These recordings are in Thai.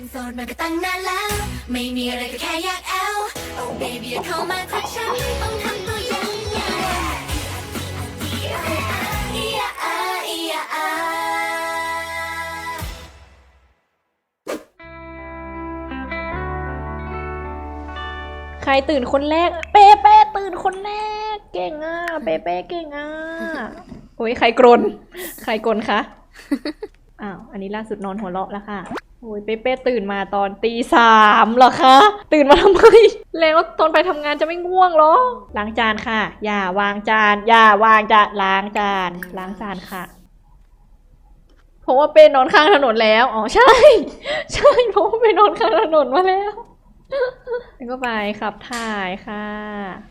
เป็นโสดมาก็ตั้งนานแล้ว ไม่มีอะไรก็แค่อยากแอล Oh baby อย่าเข้ามาทักฉันต้องทำตัวยังไงอียาอาอียาใครตื่นคนแรก เป๊ะเป๊ะตื่นคนแรก เก่งอะ เป๊ะเป๊ะเก่งอะโอ้ยใครกรน ใครกรนคะ อ้าว อันนี้ล่าสุดนอนหัวเราะแล้วค่ะ โอ้ยเป๊ะตื่นมาตอนตีสามเหรอคะ ตื่นมาทำไม แล้วตอนไปทำงานจะไม่ง่วงเหรอ ล้างจานค่ะ อย่าวางจาน อย่าวางจาน ล้างจาน ล้างจานค่ะ เพราะว่าเป้นอนข้างถนนแล้ว อ๋อใช่ ใช่เพราะว่าเป้นอนข้างถนนมาแล้ว แล้วก็ไปขับถ่ายค่ะ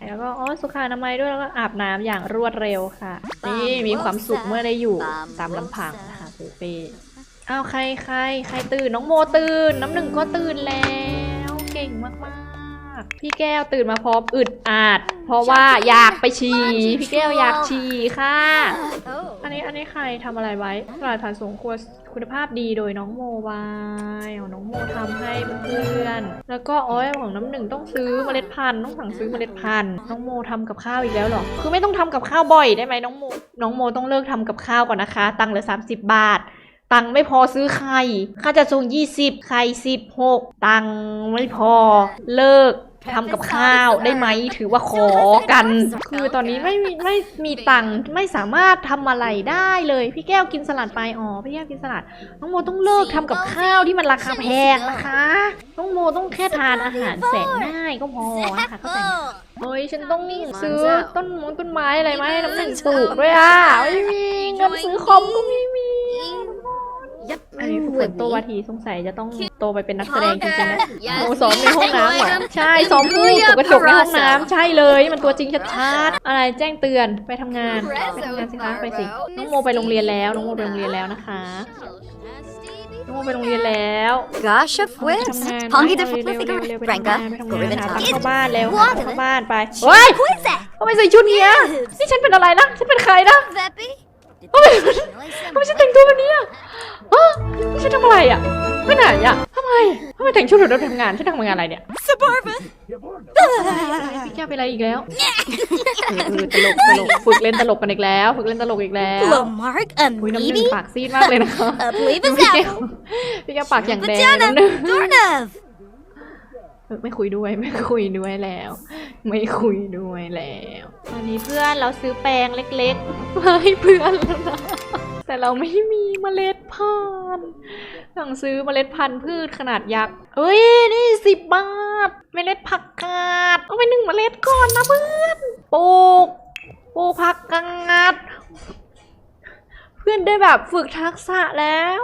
แล้วก็อ๋อสุขานามัยด้วยแล้วก็อาบน้ำอย่างรวดเร็วค่ะ นี่มีความสุขเมื่อได้อยู่ตามลำพังนะคะเป้ อ้าวใครใครใครตื่นน้องโมตื่น น้ำหนึ่งก็ตื่นแล้ว เก่งมากๆ พี่แก้วตื่นมาพร้อมอึดอัดเพราะว่าอยากไปฉี่พี่แก้วอยากฉี่ค่ะ อันนี้อันนี้ใครทำอะไรไว้ตลาดฐานสงครัวคุณภาพดีโดยน้องโมวายเอาน้องโมทำให้เพื่อนๆแล้วก็อ้อยของน้ำหนึ่งต้องซื้อเมล็ดพันธุ์ต้องสั่งซื้อเมล็ดพันธุ์น้องโมทำกับข้าวอีกแล้วหรอคือไม่ต้องทำกับข้าวบ่อยได้ไหมน้องโมน้องโมต้องเลิกทำกับข้าวก่อนนะคะ ตังค์เหลือ30 บาท ตังค์ไม่พอซื้อไข่ค่าจะส่ง 20 ไข่ 16 ตังค์ไม่พอเลิกทำกับข้าวได้ไหมถือว่าขอกัน คือตอนนี้ไม่มีไม่มีตังค์ไม่สามารถทำอะไรได้เลย พี่แก้วกินสลัดไปอ๋อพี่แก้วกินสลัดน้องโมต้องเลิกทำกับข้าวที่มันราคาแพงนะคะน้องโมต้องแค่ทานอาหารแสนง่ายก็พอนะคะเข้าใจไหมเฮ้ยฉันต้องซื้อต้นมงต้นไม้อะไรมาให้น้ำหนึ่งปลูกด้วยอะไม่มีเงินซื้อคอมก็ไม่มี อันนี้คือเปิดโตวาทีสงสัยจะต้องโตไปเป็นนักแสดงจริงๆนะโอ้ซ้อมในห้องน้ำเหรอใช่ซ้อมพูดกับกระจกในห้องน้ำใช่เลยมันตัวจริงชัดๆอะไรแจ้งเตือนไปทำงานไปทำงานสิคะไปสิน้องโมไปโรงเรียนแล้วน้องโมไปโรงเรียนแล้วนะคะน้องโมไปโรงเรียนแล้ว Gosh, of ไป whips. ทำงาน Honky เร็ the วๆเร็วๆ flippy เร็วๆไป Branka, ทำงานไปทำ go งาน ribbon หาตังค์ top. เข้าบ้านเร็ว What? หาตังค์เข้าบ้านไปเฮ้ย Who is that? ทำไมใส่ชุดเนี้ยนี่ฉันเป็นอะไรนะฉันเป็นใครนะ Veppy? ทำไมทำไมฉันแต่งตัวแบบนี้อะเออนี่ฉันทำอะไรอะไปไหนอะทำไมทำไมแต่งชุดแบบเราทำงานฉันทำงานอะไรเนี่ย Suburban. พี่แก้วเป็นอะไรอีกแล้วเออเออตลกตลกฝึกเล่นตลกกันอีกแล้ว ฝึกเล่นตลกอีกแล้ว Lamarck, a อุ้ยน้ำหนึ่ง meaty, ปากซีดมากเลยนะคะ a believe พี่ is แก้ว apple, พี่แก้วปากอย่างแดงเลยน้ำหนึ่ง vagina, doorknob. เออ ไม่คุยด้วยไม่คุยด้วยแล้ว ไม่คุยด้วยแล้ว ตอนนี้เพื่อนเราซื้อแปรงเล็กๆมาให้เพื่อนแล้วนะแต่เราไม่มีเมล็ดพันธุ์สั่งซื้อเมล็ดพันธุ์พืชขนาดยักษ์เอ้ยนี่สิบบาท เมล็ดผักกาดเอาไปหนึ่งเมล็ดก่อนนะเพื่อนปลูกปลูกผักกาดเพื่อนได้แบบฝึกทักษะแล้ว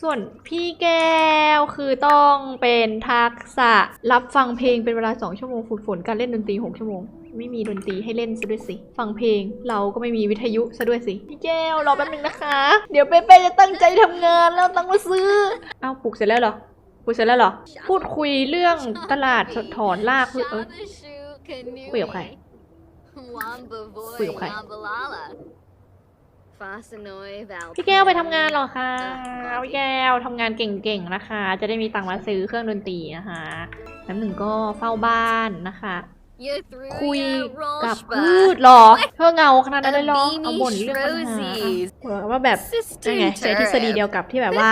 ส่วนพี่แก้วคือต้องเป็นทักษะรับฟังเพลงเป็นเวลา 2 ชั่วโมงฝึกฝนการเล่นดนตรี 6 ชั่วโมง ไม่มีดนตรีให้เล่นซะด้วยสิ ฟังเพลงเราก็ไม่มีวิทยุซะด้วยสิ พี่แก้วรอแป๊บนึงนะคะ เดี๋ยวเป๊ะๆจะตั้งใจทำงานแล้วตั้งมาซื้อ เอาปลูกเสร็จแล้วเหรอปลูกเสร็จแล้วเหรอ พูดคุยเรื่องตลาดถอนรากพืชเอ้ยคุยกับใครคุยกับใคร พี่แก้วไปทำงานเหรอคะพี่แก้วทำงานเก่งๆนะคะ จะได้มีตังค์มาซื้อเครื่องดนตรีนะคะน้ำหนึ่งก็เฝ้าบ้านนะคะ คุยกับพืชเหรอเธอเหงาขนาดนั้นเลยเหรอเอาบ่นเรื่องปัญหาเออว่าแบบยังไงใช้ทฤษฎีเดียวกับที่แบบว่า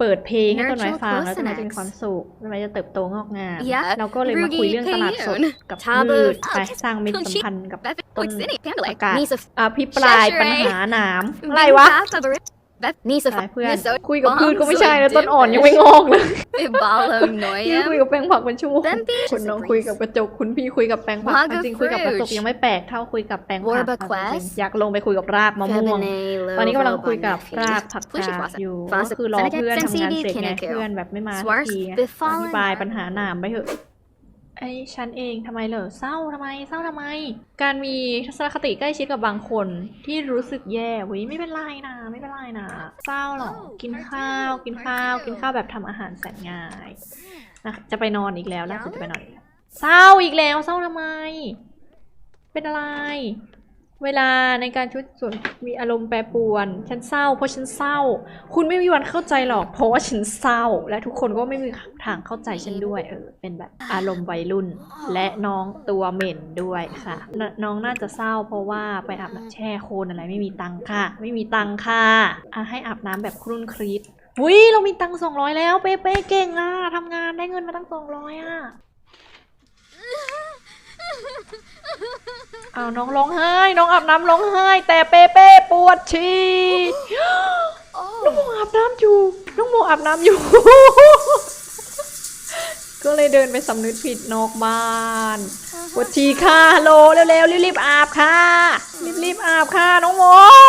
เปิดเพลงให้ต้นไม้ฟังแล้วต้นไม้จะมีความสุขต้นไม้จะเติบโตงอกงาม Yeah. เราก็เลยมาคุยเรื่องตลาดสดกับพืชไปสร้างมิตรสัมพันธ์กับต้นประกาศอภิปรายปัญหาหนามอะไรวะ Nisa อะไรเพื่อนคุยกับพืชก็ไม่ใช่นะต้นอ่อนยังไม่งอกเลย Balo พี่คุย Noya. กับแปลงผักเป็นชั่วโมง Bambi คุณน้องคุยกับกระจกคุณพี่คุยกับแปลงผัก Maga จริงๆคุยกับกระจก Fruit ยังไม่แปลกเท่าคุยกับแปลงผัก Warba เอาจริง Quest ๆอยากลงไปคุยกับรากมะม่วงตอนนี้กำลังคุยกับรากผักกาดอยู่ก็คือรอเพื่อนทำงานเสร็จไงเพื่อนแบบไม่มาสักทีไงอธิบายปัญหาหนามไปเถอะ ไอ้ฉันเองทำไมเหรอเศร้าทำไมเศร้าทำไม การมีทัศนคติใกล้ชิดกับบางคนที่รู้สึกแย่เว้ยไม่เป็นไรนะ ไม่เป็นไรนะ เศร้าหรอกกินข้าว กินข้าว กินข้าวแบบทำอาหารแสนง่ายนะจะไปนอนอีกแล้วล่าสุดจะไปนอนอีกแล้วเศร้าอีกแล้วเศร้าทำไม เป็นอะไร เวลาในการชุดส่วนมีอารมณ์แปรปรวน ฉันเศร้าเพราะฉันเศร้า คุณไม่มีวันเข้าใจหรอก เพราะว่าฉันเศร้า และทุกคนก็ไม่มีทางเข้าใจฉันด้วย เออ เป็นแบบอารมณ์วัยรุ่น และน้องตัวเหม็นด้วยค่ะนน้องน่าจะเศร้า เพราะว่าไปอาบน้ำแช่โคลนอะไรไม่มีตังค่ะ ไม่มีตังค่ะอะให้อาบน้ำแบบครุ่นครีดอุ้ยเรามีตังสองร้อยแล้ว เป๊ะๆเก่งอะทำงานได้เงินมาตั้งสองร้อยอะ เอาวน้องร้องไห้ น้องอาบน้ำร้องไห้ แต่เปเป้ปวดฉี่น้องโมอาบน้ำอยู่ น้องโมอาบน้ำอยู่ ก็เลยเดินไปสำนึกผิดนอกบ้านปวดฉี่ค่ะฮัลโหลเร็วๆรีบๆอาบค่ะ รีบๆอาบค่ะ น้องโม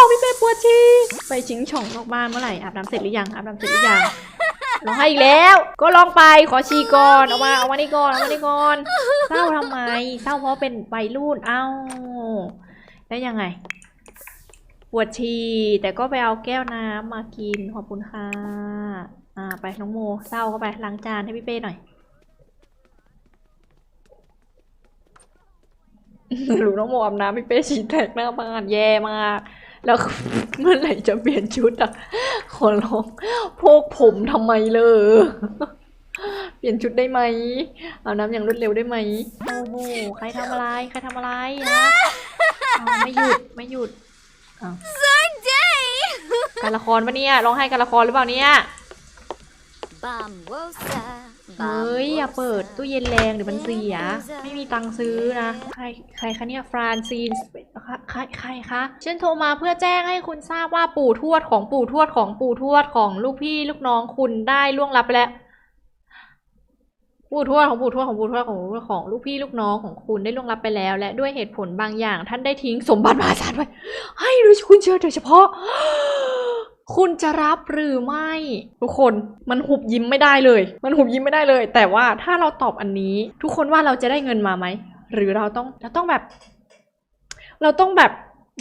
พี่เป้ปวดฉี่ไปชิงช่องนอกบ้านเมื่อไหร่อาบน้ำเสร็จหรือยังอาบน้ำเสร็จหรือยัง ร้องไห้อีกแล้ว ก็ลองไปขอฉี่ก่อนเอามาเอามานี่ก่อนเอามานี่ก่อนเศร้าทำไมเศร้าเพราะเป็นวัยรุ่นเอ้าแล้วยังไงปวดฉี่แต่ก็ไปเอาแก้วน้ำมากินขอบคุณค่ะอ่าไปน้องโมเศร้าเข้าไปล้างจานให้พี่เป้หน่อยหรือน้องโมอาบน้ำพี่เป้ฉี่แตกหน้าบ้านแย่มาก แล้วเมื่อไหร่จะเปลี่ยนชุดอะ ขอร้องพวกผมทำไมเลยเปลี่ยนชุดได้ไหม เอาน้ำอย่างรวดเร็วได้ไหม โอ้โห ใครทำอะไร ใครทำอะไรฮะอ้าวไม่หยุด ไม่หยุดอ้าวการละครปะเนี่ย ร้องไห้การละครหรือเปล่าเนี่ย Bamosa. เฮ้ย อย่าเปิดตู้เย็นแรงเดี๋ยวมันเสีย ไม่มีตังค์ซื้อนะ ใครใครคะเนี่ยฟรานซีนใครใครคะฉันโทรมาเพื่อแจ้งให้คุณทราบว่าปู่ทวดของปู่ทวดของปู่ทวดของลูกพี่ลูกน้องคุณได้ล่วงลับไปแล้วปู่ทวดของปู่ทวดของปู่ทวดของของลูกพี่ลูกน้องของคุณได้ล่วงลับไปแล้ว และด้วยเหตุผลบางอย่าง ท่านได้ทิ้งสมบัติมหาศาลไว้ให้โดยคุณเชื่อโดยเฉพาะ คุณจะรับหรือไม่ ทุกคนมันหุบยิ้มไม่ได้เลย มันหุบยิ้มไม่ได้เลย แต่ว่าถ้าเราตอบอันนี้ ทุกคนว่าเราจะได้เงินมาไหมหรือเราต้องเราต้องแบบ เราต้องแบบ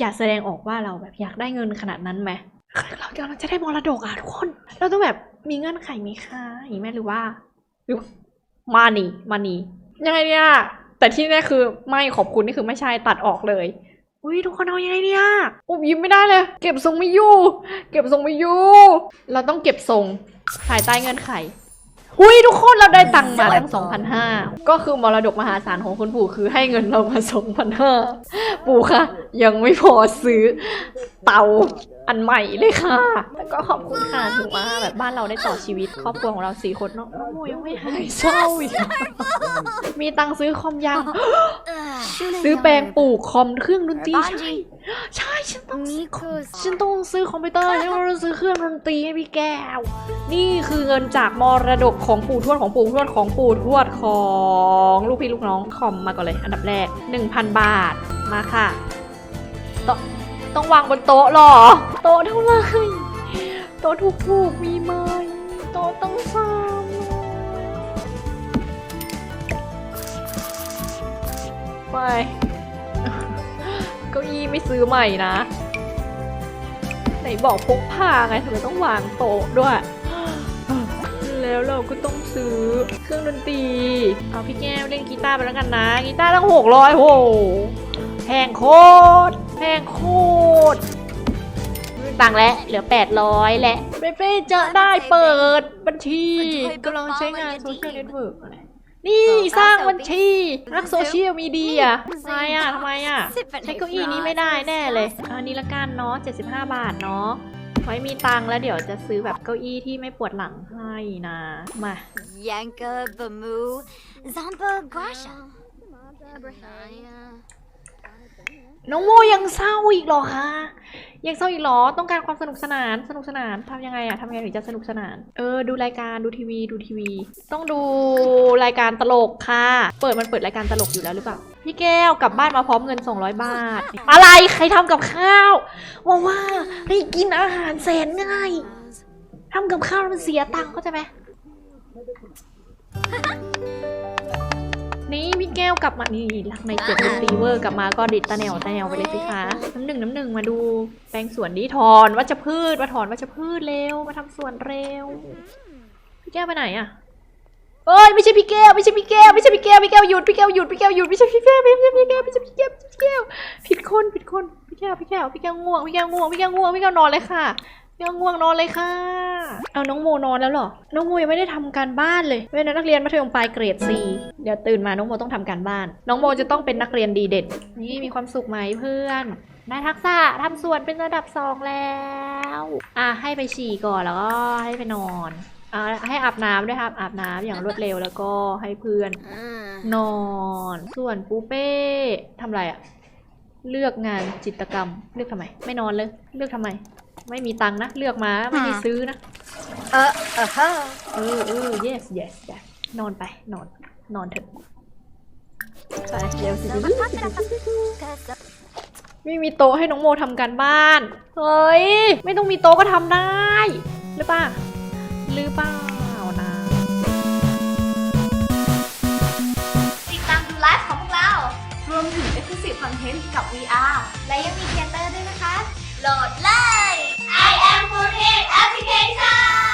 อยากแสดงออกว่าเราแบบอยากได้เงินขนาดนั้นไหมเราจะเราจะได้มรดกอะทุกคน เราต้องแบบมีเงื่อนไขไหมคะอย่างนี้ไหมหรือว่าหรือมานี่มานี่ยังไงเนี่ยแต่ที่แน่คือไม่ขอบคุณนี่คือไม่ใช่ตัดออกเลย อุ้ยทุกคนเอายังไงเนี่ยอุบยิ้มไม่ได้เลย เก็บทรงไม่อยู่ เก็บทรงไม่อยู่ เราต้องเก็บทรงภายใต้เงื่อนไขอุ้ยทุกคนเราได้ตังค์มาตั้ง2,500 ก็คือมรดกมหาศาลของคุณปู่คือให้เงินเรามา2,500 ปู่ค่ะ ยังไม่พอซื้อเตาอันใหม่เลยค่ะแต่ก็ขอบคุณค่ะถือว่าแบบบ้านเราได้ต่อชีวิต ครอบครัวของเราสี่คนเนาะน้องโมยังไม่หายเศร้าอีกมีตังค์ซื้อคอมยัง ซื้อแปลงปลูกคอมเครื่องดนตรีใช่ใช่ฉันต้องซื้อคอมฉันต้องซื้อคอมพิวเตอร์ฉันต้องซื้อเครื่องดนตรีให้พี่แก้ว นี่คือเงินจากมรดกของปู่ทวดของปู่ทวดของปู่ทวดของลูกพี่ลูกน้องคอมมาก่อนเลย อันดับแรก 1,000 บาทมาค่ะตต้องวางบนโต๊ะเหรอ โต๊ะเท่าไหร่โต๊ะถูกๆมีไหมโต๊ะต้องสาม ไม่เก้าอี้ไม่ซื้อใหม่นะ ไหนบอกพกพาไงทำไมต้องวางโต๊ะด้วย แล้วเราก็ต้องซื้อเครื่องดนตรี เอาพี่แก้วเล่นกีตาร์ไปแล้วกันนะ กีตาร์ตั้งหกร้อยโหแพงโคตรแพงโคตรไม่มีตังค์แล้วเหลือแปดร้อยและเป้เป้จะได้เปิดบัญชีกำลังใช้งานโซเชียลเน็ตเวิร์กอะไร นี่สร้างบัญชีรักโซเชียลมีเดียทำไมอะทำไมอะใช้เก้าอี้นี้ไม่ได้แน่เลยอันนี้ละกันเนาะ75 บาทเนาะไว้มีตังค์แล้วเดี๋ยวจะซื้อแบบเก้าอี้ที่ไม่ปวดหลังให้นะมา Yanka Bamu. Zamba Guasha. น้องโมยังเศร้าอีกเหรอคะ ยังเศร้าอีกเหรอ ต้องการความสนุกสนาน สนุกสนานทำยังไงอะทำยังไงถึงจะสนุกสนาน เออ ดูรายการ ดูทีวี ดูทีวี ต้องดูรายการตลกค่ะ เปิดมันเปิดรายการตลกอยู่แล้วหรือเปล่า พี่แก้วกลับบ้านมาพร้อมเงิน 200 บาท อะไร ใครทำกับข้าว ว่าว่าให้กินอาหารแสนง่ายทำกับข้าวมันเสียตังค์เข้าใจไหม นี่พี่แก้วกลับมานี่รักในเจ็ดดนตรีเวอร์กลับมาก็ดิดตาแนวตาแนวไปเลยสิคะน้ำหนึ่งน้ำหนึ่งมาดูแปลงสวนดีถอนวัชพืชมาถอนวัชพืชเร็วมาทำสวนเร็วพี่แก้วไปไหนอะเอ้ยไม่ใช่พี่แก้วไม่ใช่พี่แก้วไม่ใช่พี่แก้วพี่แก้วหยุดพี่แก้วหยุดพี่แก้วหยุดไม่ใช่พี่แก้วไม่ใช่พี่แก้วไม่ใช่พี่แก้วไม่ใช่พี่แก้วผิดคนผิดคนพี่แก้วพี่แก้วพี่แก้วง่วงพี่แก้วง่วงพี่แก้วง่วงพี่แก้วนอนเลยค่ะ พี่แก้วง่วงนอนเลยค่ะ เอาน้องโมนอนแล้วเหรอ น้องโมยังไม่ได้ทำการบ้านเลยเป็นนักเรียนมัธยมปลายเกรด C เดี๋ยวตื่นมาน้องโมต้องทำการบ้าน น้องโมจะต้องเป็นนักเรียนดีเด่น นี่มีความสุขไหมเพื่อนได้ทักษะทำส่วนเป็นระดับสองแล้ว อะให้ไปฉี่ก่อนแล้วก็ให้ไปนอนอ่าให้อาบน้ำด้วยครับ อาบน้ำอย่างรวดเร็วแล้วก็ให้เพื่อน Mm. นอน ส่วนปูเป้ทำอะไรอะเลือกงานจิตรกรรม เลือกทำไม ไม่นอนเลย เลือกทำไม ไม่มีตังค์นะ เลือกมาไม่ได้ซื้อนะ Uh, uh-huh. เออเออ yes yes yes นอนไป นอน นอนเถอะไปเร็วสิ Cause ไม่มีโต๊ะให้น้องโมทำการบ้าน เฮ้ย ไม่ต้องมีโต๊ะก็ทำได้ หรือเปล่าหรือเปล่านะติดตามดูไลฟ์ของพวกเรา รวมถึง Exclusive Content กับ VR และยังมีเทเตอร์ด้วยนะคะ โหลดเลย Education